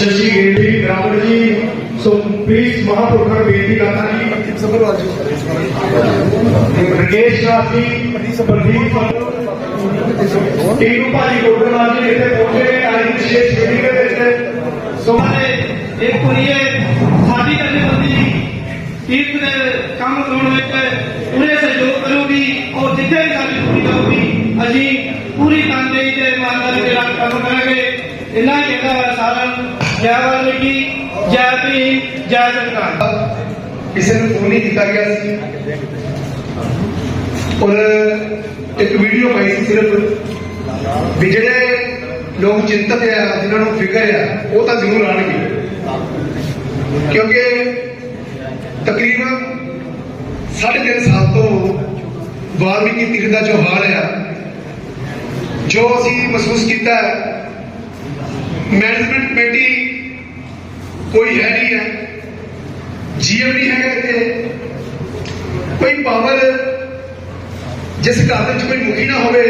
ਸ਼ਸ਼ੀ ਗੇਂਦੀ ਬਰਾਬਰ ਜੀ so please ਮਹਾਪੁਰਖਾਂ ਨੂੰ ਬੇਨਤੀ ਕਰਦਾ ਜੀ ਸਭਰ ਰਕੇਸ਼ ਨਾਥ ਜੀ ਪ੍ਰਦੀਪ ਟੀਨੂ ਭਾਜੀ ਕੋਟਰਵਾਲ ਜੀ ਇੱਥੇ ਪਹੁੰਚੇ ਨੇ ਅੱਜ ਦੀ ਵਿਸ਼ੇਸ਼ ਮੀਟਿੰਗ ਦੇ ਵਿੱਚ ਸੋ ਸਾਰੇ ਇੱਕ ਕੁੜੀਏ ਸਾਡੀ ਜਥੇਬੰਦੀ ਤੀਰਥ ਦੇ ਕੰਮ ਕਰਾਉਣ ਵਿੱਚ ਪੂਰੇ ਸਹਿਯੋਗ ਕਰੂਗੀ ਔਰ ਜਿੱਥੇ ਵੀ ਸਾਡੀ ਪੂਰੀ ਕਰੂਗੀ ਅਸੀਂ ਪੂਰੀ ਤਨਦੇਹੀ ਜੈ ਵਾਲਮੀਕੀ ਜੈ ਭੀਮ, ਜੈ ਸੰਵਿਧਾਨ ਕਿਸੇ ਨੂੰ ਫੋਨ ਨਹੀਂ ਕੀਤਾ ਗਿਆ ਸੀ। ਔਰ ਇੱਕ ਵੀਡੀਓ ਪਾਈ ਸੀ ਸਿਰਫ ਵੀ ਜਿਹੜੇ ਲੋਕ ਚਿੰਤਤ ਆ, ਜਿਨ੍ਹਾਂ ਨੂੰ ਫਿਕਰ ਆ, ਉਹ ਤਾਂ ਜ਼ਰੂਰ ਆਣਗੇ ਕਿਉਂਕਿ ਤਕਰੀਬਨ ਸਾਢੇ ਤਿੰਨ ਸਾਲ ਤੋਂ ਵਾਲਮੀਕੀ ਤੀਰਥ ਦਾ ਜੋ ਹਾਲ ਆ, ਜੋ ਅਸੀਂ ਮਹਿਸੂਸ ਕੀਤਾ ਮੈਨੇਜਮੈਂਟ ਕਮੇਟੀ ਕੋਈ ਹੈ ਨਹੀਂ ਹੈ। ਜੀਐਮ ਨਹੀਂ ਹੈਗਾ ਇੱਥੇ। ਕੋਈ ਪਾਵਰ ਜਿਸ ਘਰ ਵਿੱਚ ਕੋਈ ਮੁਖੀ ਨਾ ਹੋਵੇ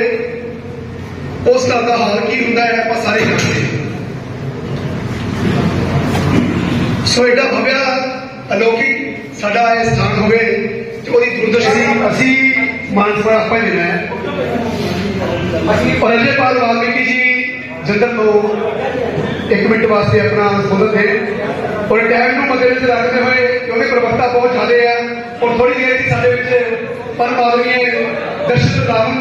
ਉਸ ਘਰ ਦਾ ਹਾਲ ਕੀ ਹੁੰਦਾ ਹੈ ਆਪਾਂ ਸਾਰੇ ਜਾਣਦੇ ਸੋ ਐਡਾ ਭਵਿਆ ਅਲੌਕਿਕ ਸਾਡਾ ਇਹ ਸਥਾਨ ਹੋਵੇ ਤੇ ਉਹਦੀ ਦੁਰਦਸ਼ੀ ਅਸੀਂ ਮਾਨਸਪੁਰ ਆਪਾਂ ਹੀ ਦੇਣਾ ਹੈ। ਔਰ ਅਜੇ ਪਾਲ ਵਾਲਮੀਕੀ ਜੀ ਜੰਦਰ ਤੋਂ ਇੱਕ ਮਿੰਟ ਵਾਸਤੇ ਆਪਣਾ ਸੰਬੋਧਨ ਦੇ ਔਰ ਟਾਈਮ ਨੂੰ ਮੱਦੇ ਰੱਖਦੇ ਹੋਏ, ਕਿਉਂਕਿ ਪ੍ਰਵਕਤਾ ਬਹੁਤ ਜ਼ਿਆਦੇ ਆ, ਔਰ ਥੋੜੀ ਦੇਰ ਦੀ ਸਾਡੇ ਵਿੱਚ ਪਰਮ ਆਦਮੀ ਦਰਸ਼ਨ ਰਾਵਣ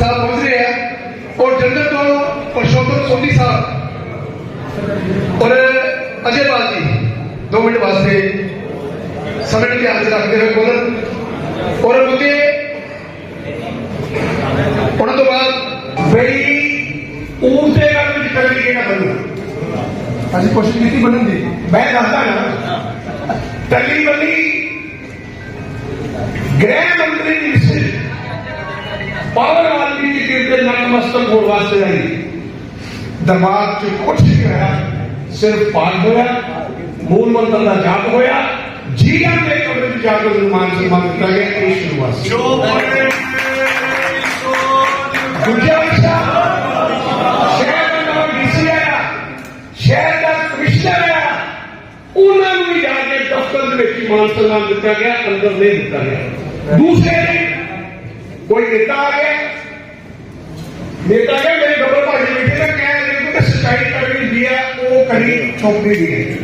ਸਾਹਿਬ ਪਹੁੰਚ ਰਹੇ ਆ। ਔਰ ਜੰਦਰ ਤੋਂ ਪਰਸ਼ੋਤਮ ਸੋਢੀ ਸਾਹਿਬ ਔਰ ਅਜੇ ਬਾਲ ਜੀ 2 ਮਿੰਟ ਵਾਸਤੇ ਸਮੇਂ ਨੂੰ ਧਿਆਨ 'ਚ ਰੱਖਦੇ ਹੋਏ ਬੋਲਣ। ਔਰ ਮੁੱਦੇ ਉਹਨਾਂ ਤੋਂ ਬਾਅਦ ਬਈ ਊਂਟ ਦੇ ਗੱਲ ਵਿੱਚ ਕਰਨ ਦੀ ਨਾ ਬਣੂ ਅਸੀਂ ਕੋਸ਼ਿਸ਼ ਕੀਤੀ ਬਣਨ ਦੀ ਮੈਂ ਦੱਸਦਾ ਨਾ ਟੱਲੀ ਬੱਲੀ ਗ੍ਰਹਿ ਮੰਤਰੀ ਦੀ ਵਿਸ਼ੇ ਪਾਵਰ ਵਾਲੀ ਦੀ ਕਿਰਤੇ ਨਤਮਸਤਕ ਹੋਣ ਵਾਸਤੇ ਆਈ ਦਰਬਾਰ ਚ ਕੁਛ ਨਹੀਂ ਹੋਇਆ ਸਿਰਫ ਪਾਠ ਹੋਇਆ ਮੂਲ ਮੰਤਰ ਦਾ ਜਾਪ ਹੋਇਆ ਜੀਵਨ ਦੇ ਕਮਰੇ ਵਿੱਚ ਜਾ ਕੇ ਉਹਨੂੰ ਮਾਨ ਸਨਮਾਨ ਦਿੱਤਾ ਗਿਆ ਇਹ ਸ਼ੁਰੂਆਤ ਸੀ ਜੋ ਬੋਲੇ ਦੂਜਾ ਵਿਸ਼ਾ ਸ਼ਹਿਰ ਦਾ ਨਾਮ ਡੀਸੀ ਆਇਆ ਸ਼ਹਿਰ ਦਾ ਕਮਿਸ਼ਨਰ ਆਇਆ ਉਹਨਾਂ ਨੂੰ ਵੀ ਜਾ ਕੇ ਦਫ਼ਤਰ ਦੇ ਵਿੱਚ ਹੀ ਮਾਨ ਸਨਮਾਨ ਦਿੱਤਾ ਗਿਆ ਅੰਦਰ ਨਹੀਂ ਦਿੱਤਾ ਗਿਆ ਦੂਸਰੇ ਦਿਨ ਕੋਈ ਨੇਤਾ ਆ ਗਿਆ ਨੇਤਾ ਕਹਿੰਦਾ ਮੇਰੇ ਡਬਲ ਭਾਜੀ ਬੈਠੇ ਨੇ ਕਹਿ ਰਹੇ ਕਿ ਸਚਾਈ ਕਰਨੀ ਦੀ ਹੈ ਉਹ ਕਰੀ ਚੌਂਕੀ ਦੀ ਹੈ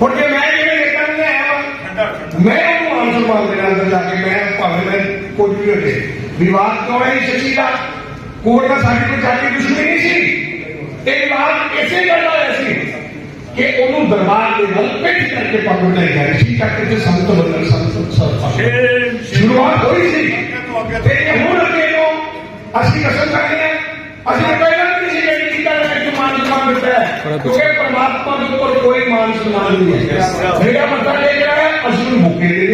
ਹੁਣ ਜੇ ਮੈਂ ਜਿਹੜੇ ਨੇਤਾ ਨੂੰ ਲਿਆਇਆ ਵਾਂ, ਮੈਂ ਉਹਨੂੰ ਮਾਨ ਸਨਮਾਨ ਦੇਣਾ ਅੰਦਰ ਜਾ ਕੇ ਮੈਂ ਭਾਵੇਂ ਮੈਂ ਕੁਝ ਵੀ ਹੋ ਜੇ ਵਿਵਾਦ ਕਿਉਂ ਹੈ ਸ਼ਸ਼ੀ ਦਾ ਕੋਰਟ ਦਾ ਸਾਡੇ ਕੋਲ ਜਾਤੀ ਦੁਸ਼ਮਣੀ ਨਹੀਂ ਸੀ ਇਹ ਵਿਵਾਦ ਇਸੇ ਗੱਲ ਦਾ ਹੋਇਆ ਸੀ ਕਿ ਉਹਨੂੰ ਦਰਬਾਰ ਦੇ ਨਾਲ ਪਿੱਠ ਕਰਕੇ ਪਕੜ ਲਿਆ ਗਿਆ। ਸੀ ਕਰਕੇ ਤੇ ਸੰਤ ਬੰਦਨ ਸੰਤ ਸਰਫਾ ਸ਼ੁਰੂਆਤ ਹੋਈ ਸੀ। ਤੇ ਇਹ ਹੁਣ ਅੱਗੇ ਤੋਂ ਅਸੀਂ ਕਸਮ ਕਰਦੇ ਹਾਂ। ਅਸੀਂ ਪਹਿਲਾਂ ਵੀ ਨਹੀਂ ਸੀ ਜਿਹੜੀ ਕੀਤਾ ਹੈ ਕਿ ਮਾਨ ਸਨਮਾਨ ਦਿੱਤਾ ਹੈ। ਕਿਉਂਕਿ ਪਰਮਾਤਮਾ ਦੇ ਉੱਪਰ ਕੋਈ ਮਾਨ ਸਨਮਾਨ ਨਹੀਂ ਹੈ। ਮੱਥਾ ਟੇਕ ਰਿਹਾ ਹੈ ਅਸੀਂ ਮੁੱਕੇ ਦੇ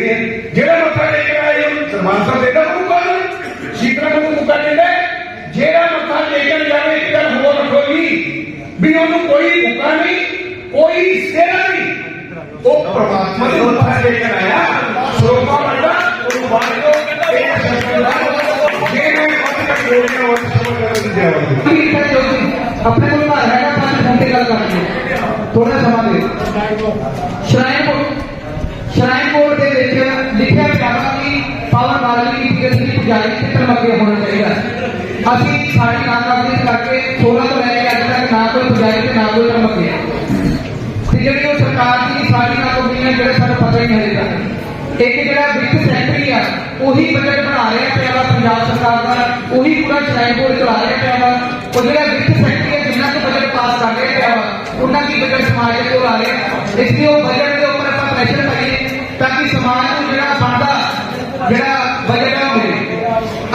ਉਹ ਪਰਮਾਤਮਾ ਦੇ ਮੱਥਾ ਟੇਕਣ ਆਇਆ ਸਰੋਪਾ ਵੱਡਾ ਉਹਨੂੰ ਬਾਹਰ ਤੋਂ ਇਹ ਸ਼ਬਦ ਜੇ ਮੈਂ ਮੱਥਾ ਟੇਕਣ ਉਹ ਸਮਝ ਨਹੀਂ ਜਾਵਾਂਗਾ ਠੀਕ ਹੈ ਜੋ ਜੀ ਆਪਣੇ ਕੋਲ ਘਰ ਹੈਗਾ ਪੰਜ ਘੰਟੇ ਗੱਲ ਕਰਾਂਗੇ ਥੋੜਾ ਸਮਾਂ ਦੇ ਸ਼ਰਾਈਨ ਬੋਰਡ ਸ਼ਰਾਈਨ ਬੋਰਡ ਦੇ ਵਿੱਚ ਲਿਖਿਆ ਪਿਆ ਵਾ ਕਿ ਪਾਵਨ ਵਾਲੀ ਦੀ ਤੀਰਥ ਦੀ ਪੁਜਾਰੀ ਕਿਤਨ ਮੱਗੇ ਹੋਣਾ ਚਾਹੀਦਾ ਅਸੀਂ ਨਾ ਕੋਈ ਸਾਨੂੰ ਪਤਾ ਹੀ ਨਹੀਂ ਹਜੇ ਇੱਕ ਜਿਹੜਾ ਵਿੱਤ ਸੈਕਟਰੀ ਆ, ਉਹੀ ਬਜਟ ਬਣਾ ਰਿਹਾ ਪਿਆ ਵਾ ਪੰਜਾਬ ਸਰਕਾਰ ਦਾ, ਉਹੀ ਪੂਰਾ ਸ਼ਰਾਈਨ ਬੋਰਡ ਚਲਾ ਰਿਹਾ ਪਿਆ ਵਾ। ਉਹ ਜਿਹੜਾ ਵਿੱਤ ਸੈਕਟਰੀ ਹੈ ਜਿੰਨਾ ਕੁ ਬਜਟ ਪਾਸ ਕਰ ਰਿਹਾ ਪਿਆ ਵਾ, ਉਹਨਾਂ ਕੀ ਬਜਟ ਸਮਾਜ ਦੇ ਕੋਲ ਆ ਰਿਹਾ ਇਸ ਲਈ ਉਹ ਬਜਟ ਦੇ ਉੱਪਰ ਆਪਾਂ ਪ੍ਰੈਸ਼ਰ ਪਾਈਏ ਤਾਂ ਕਿ ਸਮਾਜ ਨੂੰ ਜਿਹੜਾ ਬਣਦਾ, ਜਿਹੜਾ ਬਜਟ ਆ ਮਿਲੇ।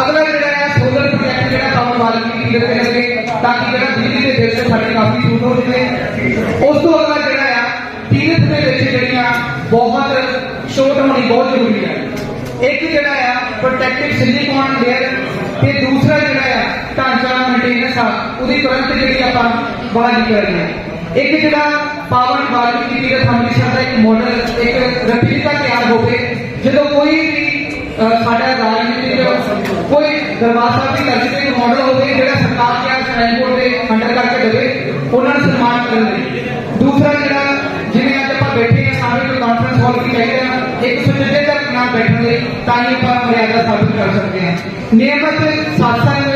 ਅਗਲਾ ਜਿਹੜਾ ਹੈ ਸੋਲਰ ਪ੍ਰੋਜੈਕਟ ਜਿਹੜਾ ਕੰਮ ਵਾਲੀ ਕੀ ਕਰਨਗੇ ਤਾਂ ਕਿ ਜਿਹੜਾ ਬਿਜਲੀ ਦੇ ਬਿੱਲ ਤੇ ਸਾਡੇ ਕਾਫੀ ਛੂਟ ਹੋ ਜਾਵੇ। ਉਸ ਤੋਂ ਅਗਲਾ ਜਿਹੜਾ ਆ ਤੀਰਥ ਦੇ ਵਿੱਚ ਜਿਹੜੀਆਂ ਬਹੁਤ ਛੋਟ ਹੋਣੀ ਬਹੁਤ ਜ਼ਰੂਰੀ ਹੈ ਇੱਕ ਜਿਹੜਾ ਆ ਪ੍ਰੋਟੈਕਟਿਵ ਸਿਲੀਕਨ ਲੇਅਰ ਤੇ ਦੂਸਰਾ ਜਿਹੜਾ ਆ, ਢਾਂਚਾ ਮੇਨਟੇਨੈਂਸ ਆ ਉਹਦੀ ਤੁਰੰਤ ਜਿਹੜੀ ਆਪਾਂ ਬਹਾਲੀ ਕਰਨੀ ਹੈ ਇੱਕ ਜਿਹੜਾ ਪਾਵਨ ਬਾਲਮੀਕੀ ਤੀਰਥ ਹਮੇਸ਼ਾ ਦਾ ਇੱਕ ਮਾਡਲ ਇੱਕ ਰੈਪਲੀਕਾ ਤਿਆਰ ਹੋਵੇ, ਜਦੋਂ ਕੋਈ ਵੀ ਸਾਡਾ ਰਾਜਨੀਤਿਕ ਕੋਈ ਦਰਬਾਰ ਸਾਹਿਬ ਦੀ ਧਰਤੀ ਤੇ ਇੱਕ ਮਾਡਲ ਹੋਵੇ, ਜਿਹੜਾ ਸਰਕਾਰ ਦੇ ਸ਼ਰਾਈਨ ਬੋਰਡ ਦੇ ਅੰਡਰ ਕਰਕੇ ਦੇਵੇ, ਉਹਨਾਂ ਨੂੰ ਸਨਮਾਨ ਕਰਨ ਲਈ। ਮਰਿਆਦਾ ਸਾਬਿਤ ਕਰ ਸਕਦੇ ਹਾਂ। ਨਿਯਮਤ ਸਾਸੰਗ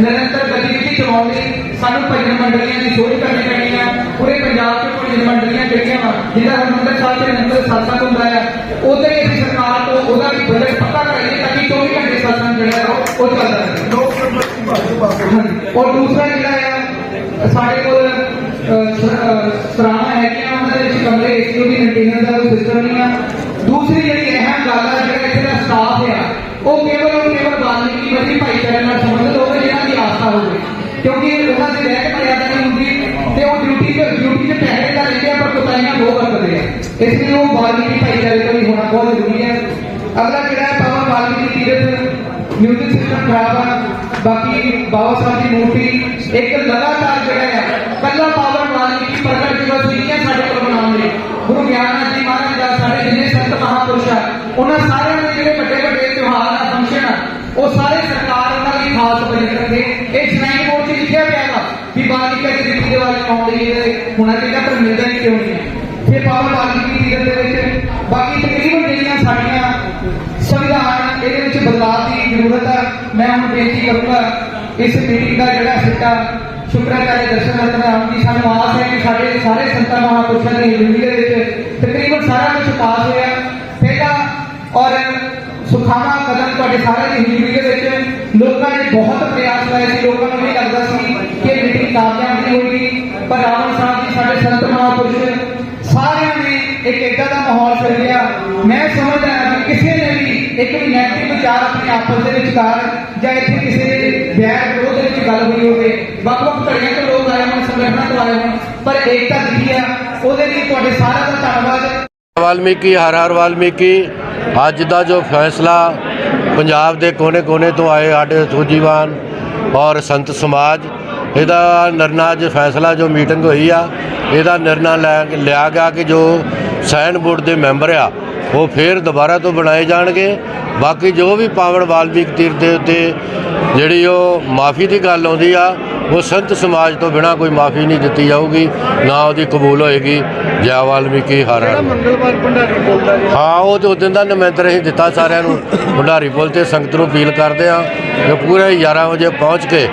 ਨਿਰੰਤਰ ਗਤੀਵਿਧੀ ਚਲਾਉਣ ਲਈ ਸਾਨੂੰ ਭਜਨ ਮੰਡਲੀਆਂ ਦੀ ਸੋਧ ਕਰਨੀ ਪੈਣੀ ਆ। ਪੂਰੇ ਪੰਜਾਬ 'ਚ ਭਜਨ ਮੰਡਲੀਆਂ ਜਿਹੜੀਆਂ ਵਾ ਜਿਹਦਾ ਹਰਮੰਦਰ ਸਾਹਿਬ ਦੇ ਅੰਦਰ ਸਾਸੰਗ ਹੁੰਦਾ ਹੈ ਉਧਰ ਹੀ ਸਰਕਾਰ ਤੋਂ ਉਹਦਾ ਵੀ ਬਜਟ ਪੱਕਾ ਕਰਾਈਏ ਤਾਂ ਕਿ 24 ਘੰਟੇ ਸਾਸੰਗ ਜਿਹੜਾ ਉਹ- ਉਹ ਚੱਲਦਾ ਰਹੇ। ਹਾਂਜੀ। ਔਰ ਦੂਸਰਾ ਜਿਹੜਾ ਆ ਸਾਡੇ ਕੋਲ ਅਹ, ਸ- ਅਹ, ਸਰਾਵਾਂ ਹੈਗੀਆਂ ਉਹਨਾਂ ਦੇ ਵਿੱਚ ਕਮਰੇ ਏਸੀਓ ਦੀ ਮੇਨਟੇਨੈਂਸ ਦਾ ਸਿਸਟਮ ਨਹੀਂ ਆ। ਦੂਸਰੀ ਜਿਹੜੀ ਅਹਿਮ ਗੱਲ ਆ ਜਿਹੜਾ ਇੱਥੇ ਦਾ ਸਟਾਫ ਆ ਉਹ ਕੇਵਲ ਔਰ ਕੇਵਲ ਬਾਲਮੀਕੀ ਮਸੀ ਭਾਈਚਾਰੇ ਨਾਲ ਸੰਬੰਧਿਤ ਹੋਵੇ ਜਿਹਨਾਂ ਦੀ ਆਸਥਾ ਹੋਵੇ ਕਿਉਂਕਿ ਉਹਨਾਂ ਦੀ ਰਹਿਤ ਮਰਿਆਦਾ ਨਹੀਂ ਹੁੰਦੀ ਤੇ ਉਹ ਡਿਊਟੀ ਤੇ ਡਿਊਟੀ ਤੇ ਪਹਿਰੇ ਦਾ ਰਹਿੰਦੇ ਆ ਪਰ ਕੋਤਾਹੀਆਂ ਬਹੁਤ ਵਰਤਦੇ ਆ ਇਸ ਲਈ ਉਹ ਬਾਲਮੀਕੀ ਭਾਈਚਾਰੇ ਤੋਂ ਵੀ ਹੋਣਾ ਬਹੁਤ ਜ਼ਰੂਰੀ ਹੈ ਅਗਲਾ ਜਿਹੜਾ ਹੈ ਬਾਬਾ ਬਾਲਮੀਕੀ ਤੀਰਥ ਮਿਊਜ਼ਿਕ ਸਿਸਟਮ ਖਰਾਬ ਆ ਬਾਕੀ ਬਾਬਾ ਸਾਹਿਬ ਦੀ ਮੂਰਤੀ ਇੱਕ ਲਗਾਤਾਰ ਜਿਹੜਾ ਹੈ ਕੱਲਾ ਪਾਵਰ ਵਾਲਮੀਕੀ ਪ੍ਰਗਟ ਦਿਵਸ ਨਹੀਂ ਹੈ ਸਾਡੇ ਕੋਲ ਮਨਾਉਣ ਲਈ ਗੁਰੂ ਗਿਆਨਨਾਥ ਜੀ ਮਹਾਰਾਜ ਦਾ ਸਾਡੇ ਜਿੰਨੇ ਸੰਤ ਮਹਾਪੁਰਸ਼ ਆ ਉਹਨਾਂ ਸਾਰਿਆਂ ਦੇ ਜਿਹੜੇ ਵੱਡੇ ਵੱਡੇ ਤਿਉਹਾਰ ਆ ਫੰਕਸ਼ਨ ਆ ਉਹ ਸਾਰੇ ਸਰਕਾਰ ਉਹਨਾਂ ਲਈ ਖਾਸ ਬਜਟ ਰੱਖੇ ਇਹ ਸ਼੍ਰਾਈਨ ਬੋਰਡ 'ਚ ਲਿਖਿਆ ਪਿਆ ਵਾ ਵੀ ਬਾਲਮੀਕੀ ਦੀ ਰੀਤੀ ਰਿਵਾਜ ਪਾਉਣ ਲਈ ਹੋਣਾ ਚਾਹੀਦਾ ਪਰ ਮਿਲਦਾ ਹੀ ਕਿਉਂ ਨਹੀਂ। ਫਿਰ ਪਾਵਰ ਵਾਲਮੀਕੀ ਤੀਰਥ ਦੇ ਵਿੱਚ ਬਾਕੀ ਤਕਰੀਬਨ ਜਿਹੜੀਆਂ ਸਾਡੀਆਂ ਸੰਵਿਧਾਨ ਇਹਦੇ ਵਿੱਚ ਬਦਲਾਅ ਦੀ ਜ਼ਰੂਰਤ ਹੈ ਮੈਂ ਹੁਣ ਬੇਨਤੀ ਕਰੂੰਗਾ ਇਸ ਮੀਟਿੰਗ ਦਾ ਜਿਹੜਾ ਸਿੱਟਾ ਸ਼ੁਕਰਾਚਾਰਿਆ ਦਰਸ਼ਨ ਰਤਨਾਮ ਜੀ ਸਾਨੂੰ ਆਸ ਹੈ ਕਿ ਸਾਡੇ ਸਾਰੇ ਸੰਤਾਂ ਮਹਾਂਪੁਰਸ਼ਾਂ ਦੀ ਜ਼ਿੰਦਗੀ ਦੇ ਵਿੱਚ ਤਕਰੀਬਨ ਸਾਰਾ ਕੁਝ ਪਾਸ ਹੋਇਆ। ਪਹਿਲਾ ਔਰ ਸੁਖਾਵਾ ਕਦਮ ਤੁਹਾਡੇ ਸਾਰਿਆਂ ਦੀ ਜ਼ਿੰਦਗੀ ਦੇ ਵਿੱਚ ਲੋਕਾਂ ਨੇ ਬਹੁਤ ਪ੍ਰਯਾਸ ਲਾਏ ਸੀ, ਲੋਕਾਂ ਨੂੰ ਇਹ ਲੱਗਦਾ ਸੀ ਕਿ ਇਹ ਮੀਟਿੰਗ ਕਾਮਯਾਬ ਨਹੀਂ ਹੋਏਗੀ, ਪਰ ਰਾਵਣ ਸਾਹਿਬ ਜੀ ਸਾਡੇ ਸੰਤ ਮਹਾਂਪੁਰਸ਼ ਸਾਰਿਆਂ ਨੇ ਇੱਕ ਏਦਾਂ ਦਾ ਮਾਹੌਲ ਸਿਰਜਿਆ। ਮੈਂ ਸਮਝਦਾ ਹਾਂ ਕਿ ਕਿਸੇ ਨੇ ਵੀ ਇੱਕ ਨੈਗੇਟਿਵ ਵਿਚਾਰ ਆਪਣੇ ਆਪਸ ਦੇ ਵਿਚਕਾਰ ਜਾਂ ਇੱਥੇ ਕਿਸੇ ਦੇ ਵੈਰ ਵਿਰੋਧ ਵਿੱਚ ਗੱਲ ਹੋਈ ਹੋਵੇ ਵੱਖ ਵੱਖ ਧੜੀਆਂ ਤੋਂ ਲੋਕ ਆਏ ਹੋਣ, ਸੰਗਠਨਾਂ ਤੋਂ ਆਏ ਹੋਣ, ਪਰ ਏਕਤਾ ਦਿਖੀ ਆ, ਉਹਦੇ ਲਈ ਤੁਹਾਡੇ ਸਾਰਿਆਂ ਦਾ ਧੰਨਵਾਦ। ਵਾਲਮੀਕੀ, ਹਰ ਹਰ ਵਾਲਮੀਕੀ, ਅੱਜ ਦਾ ਜੋ ਫੈਸਲਾ ਪੰਜਾਬ ਦੇ ਕੋਨੇ-ਕੋਨੇ ਤੋਂ ਆਏ ਸਾਡੇ ਸੂਜੀਵਾਨ ਔਰ ਸੰਤ ਸਮਾਜ, ਇਹਦਾ ਨਿਰਣਾ ਜੋ ਫੈਸਲਾ ਜੋ ਮੀਟਿੰਗ ਹੋਈ ਆ, ਇਹਦਾ ਨਿਰਣਾ ਲੈ ਲਿਆ ਗਿਆ ਕਿ ਜੋ ਸਾਇਨ ਬੋਰਡ ਦੇ ਮੈਂਬਰ ਆ, ਉਹ ਫੇਰ ਦੁਬਾਰਾ ਤੋਂ ਬਣਾਏ ਜਾਣਗੇ। ਬਾਕੀ ਜੋ ਵੀ ਪਾਵਨ ਵਾਲਮੀਕ ਤੀਰ ਦੇ ਉੱਤੇ ਜਿਹੜੀ ਉਹ ਮਾਫੀ ਦੀ ਗੱਲ ਆਉਂਦੀ ਆ, ਉਹ ਸੰਤ ਸਮਾਜ ਤੋਂ ਬਿਨਾ ਕੋਈ ਮਾਫੀ ਨਹੀਂ ਦਿੱਤੀ ਜਾਊਗੀ, ਨਾ ਉਹਦੀ ਕਬੂਲ ਹੋਏਗੀ। ਜੈ ਵਾਲਮੀਕੀ ਹਰ ਹਰ। ਮੰਗਲਵਾਰ ਭੰਡਾਰੀ ਬੋਲਦਾ ਜੀ। ਹਾਂ ਉਹ ਤੇ ਉਦੋਂ ਦਾ ਨਮੈਂਦਰ ਅਸੀਂ ਦਿੱਤਾ ਸਾਰਿਆਂ ਨੂੰ। ਭੰਡਾਰੀ ਪੁੱਲ ਤੇ ਸੰਗਤ ਨੂੰ ਅਪੀਲ ਕਰਦੇ ਆ ਕਿ ਪੂਰੇ 11 ਵਜੇ ਪਹੁੰਚ ਕੇ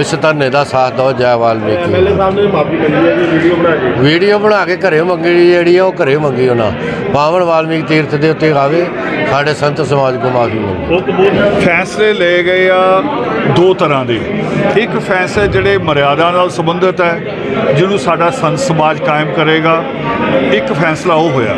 ਇਸ ਧਰਨੇ ਦਾ ਸਾਥ ਦਿਓ ਜੈ ਵਾਲਮੀਕੀ। ਸਾਹਿਬ ਨੇ ਮਾਫੀ ਮੰਗੀ ਹੈ ਜੀ ਵੀਡੀਓ ਬਣਾ ਕੇ। ਵੀਡੀਓ ਬਣਾ ਕੇ ਘਰੇ ਮੰਗੀ ਜਿਹੜੀ ਆ ਉਹ ਘਰੇ ਮੰਗੀ ਉਹਨਾਂ। ਪਾਵਨ ਵਾਲਮੀਕ ਤੀਰਥ ਦੇ ਉੱਤੇ ਆਵੇ। ਸਾਡੇ ਸੰਤ ਸਮਾਜ ਕੋ ਮਾਫੀ ਮੰਗੇ। ਫੈਸਲੇ ਲਏ ਗਏ ਆ ਦੋ ਤਰ੍ਹਾਂ ਦੇ। ਇੱਕ ਫੈਸਲੇ ਜਿਹੜੇ ਮਰਿਆਦਾ ਨਾਲ ਸੰਬੰਧਿਤ ਹੈ, ਜਿਹਨੂੰ ਸਾਡਾ ਸੰਤ ਸਮਾਜ ਕਾਇਮ ਕਰੇਗਾ। ਇੱਕ ਫੈਸਲਾ ਉਹ ਹੋਇਆ।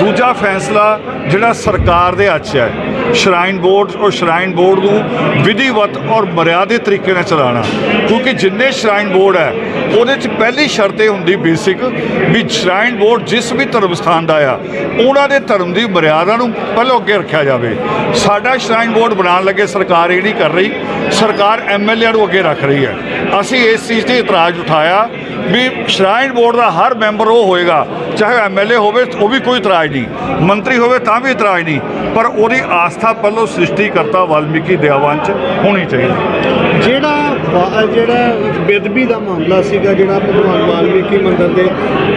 ਦੂਜਾ ਫੈਸਲਾ ਜਿਹੜਾ ਸਰਕਾਰ ਦੇ ਹੱਥ 'ਚ ਹੈ। ਸ਼ਰਾਈਨ ਬੋਰਡ ਔਰ ਸ਼ਰਾਈਨ ਬੋਰਡ ਨੂੰ ਵਿਧੀਵਤ ਔਰ ਮਰਿਆਦਿਤ ਤਰੀਕੇ ਨਾਲ ਚਲਾਉਣਾ। ਕਿਉਂਕਿ ਜਿੰਨੇ ਸ਼ਰਾਈਨ ਬੋਰਡ ਹੈ, ਉਹਦੇ 'ਚ ਪਹਿਲੀ ਸ਼ਰਤ ਇਹ ਹੁੰਦੀ ਬੇਸਿਕ ਵੀ ਸ਼ਰਾਈਨ ਬੋਰਡ ਜਿਸ ਵੀ ਧਰਮ ਸਥਾਨ ਦਾ ਆ, ਉਹਨਾਂ ਦੇ ਧਰਮ ਦੀ ਮਰਿਆਦਾ ਨੂੰ ਪਹਿਲਾਂ ਅੱਗੇ ਰੱਖਿਆ ਜਾਵੇ। ਸਾਡਾ ਸ਼ਰਾਈਨ ਬੋਰਡ ਬਣਾਉਣ ਲੱਗੇ ਸਰਕਾਰ ਇਹ ਨਹੀਂ ਕਰ ਰਹੀ। ਸਰਕਾਰ ਐਮਐਲਏ ਨੂੰ ਅੱਗੇ ਰੱਖ ਰਹੀ ਹੈ। ਅਸੀਂ ਇਸ ਚੀਜ਼ ਤੇ ਇਤਰਾਜ਼ ਉਠਾਇਆ ਵੀ ਸ਼ਰਾਈਨ ਬੋਰਡ ਦਾ ਹਰ ਮੈਂਬਰ ਉਹ ਹੋਏਗਾ, ਚਾਹੇ ਐਮਐਲਏ ਹੋਵੇ, ਉਹ ਵੀ ਕੋਈ ਇਤਰਾਜ਼ ਨਹੀਂ। ਮੰਤਰੀ ਹੋਵੇ ਤਾਂ ਵੀ ਇਤਰਾਜ਼ ਨਹੀਂ। ਪਰ ਉਹਦੀ ਆਸਥਾ ਪਹਿਲੋਂ ਸ੍ਰਿਸ਼ਟੀ ਕਰਤਾ ਵਾਲਮੀਕੀ ਦਿਆਵਾਨ ਚ ਹੋਣੀ ਚਾਹੀਦੀ। ਜਿਹੜਾ ਵਾ- ਜਿਹੜਾ ਬੇਦਬੀ ਦਾ ਮਾਮਲਾ ਸੀਗਾ ਜਿਹੜਾ ਭਗਵਾਨ ਵਾਲਮੀਕੀ ਮੰਦਿਰ ਦੇ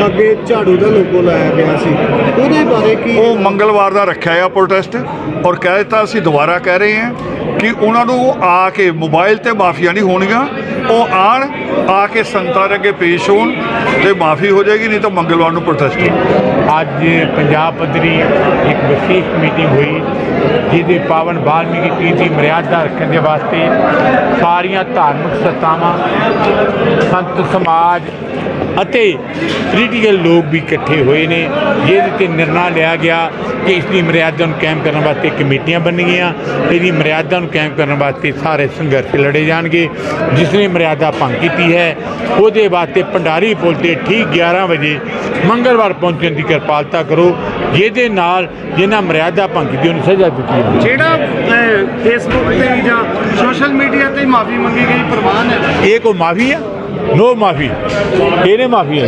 ਅੱਗੇ ਝਾੜੂ ਦਾ ਲੋਗੋ ਲਾਇਆ ਗਿਆ ਸੀ ਉਹਦੇ ਬਾਰੇ ਕੀ ਉਹ ਮੰਗਲਵਾਰ ਦਾ ਰੱਖਿਆ ਆ ਪ੍ਰੋਟੈਸਟ ਔਰ ਕਹਿ ਦਿੱਤਾ ਅਸੀਂ ਦੁਬਾਰਾ ਕਹਿ ਰਹੇ ਹਾਂ ਕਿ ਉਹਨਾਂ ਨੂੰ ਆ ਕੇ ਮੋਬਾਈਲ ਤੇ ਮਾਫੀਆਂ ਨਹੀਂ ਹੋਣਗੀਆਂ ਉਹ ਆਣ ਆ ਕੇ ਸੰਤਾਂ ਦੇ ਅੱਗੇ ਪੇਸ਼ ਹੋਣ ਤੇ ਮਾਫੀ ਹੋ ਜਾਏਗੀ ਨਹੀਂ ਤਾਂ ਮੰਗਲਵਾਰ ਨੂੰ ਪ੍ਰੋਟੈਸਟ ਅੱਜ ਪੰਜਾਬ ਪੱਧਰੀ ਇੱਕ ਵਿਸ਼ੇਸ਼ ਮੀਟਿੰਗ ਹੋਈ। ਜਿਹਦੇ ਪਾਵਨ ਵਾਲਮੀਕੀ ਤੀਰਥ ਦੀ ਮਰਿਆਦਾ ਰੱਖਣ ਦੇ ਵਾਸਤੇ ਸਾਰੀਆਂ ਧਾਰਮਿਕ ਸੰਸਥਾਵਾਂ ਸੰਤ ਸਮਾਜ ਅਤੇ ਪੋਲੀਟੀਕਲ ਲੋਕ ਵੀ ਇਕੱਠੇ ਹੋਏ ਨੇ। ਜਿਹਦੇ ਤੇ ਨਿਰਣਾ ਲਿਆ ਗਿਆ ਕਿ ਇਸ ਦੀ ਮਰਿਆਦਾ ਨੂੰ ਕਾਇਮ ਕਰਨ ਵਾਸਤੇ ਕਮੇਟੀਆਂ ਬਣਨਗੀਆਂ ਇਹਦੀ ਮਰਿਆਦਾ ਨੂੰ ਕਾਇਮ ਕਰਨ ਵਾਸਤੇ ਸਾਰੇ ਸੰਘਰਸ਼ ਲੜੇ ਜਾਣਗੇ। ਜਿਸ ਨੇ ਮਰਿਆਦਾ ਭੰਗ ਕੀਤੀ ਹੈ ਉਹਦੇ ਵਾਸਤੇ ਭੰਡਾਰੀ ਪੁਲ ਤੇ ਠੀਕ 11 ਵਜੇ ਮੰਗਲਵਾਰ ਪਹੁੰਚਣ ਦੀ ਕਿਰਪਾਲਤਾ ਕਰੋ। ਜਿਹਦੇ ਨਾਲ ਜਿਹਨਾਂ ਮਰਿਆਦਾ ਭੰਗ ਕੀਤੀ ਉਹਨੂੰ ਸਜ਼ਾ ਦਿੱਤੀ ਜਾਵੇ ਜਿਹੜਾ ਫੇਸਬੁੱਕ ਤੇ ਜਾਂ ਸੋਸ਼ਲ ਮੀਡੀਆ ਤੇ ਮਾਫੀ ਮੰਗੀ ਗਈ ਪ੍ਰਵਾਨ ਹੈ। ਇਹ ਕੋ ਮਾਫੀ ਆ ਨੋ ਮਾਫੀ ਇਹਨੇ ਮਾਫੀ ਹੈ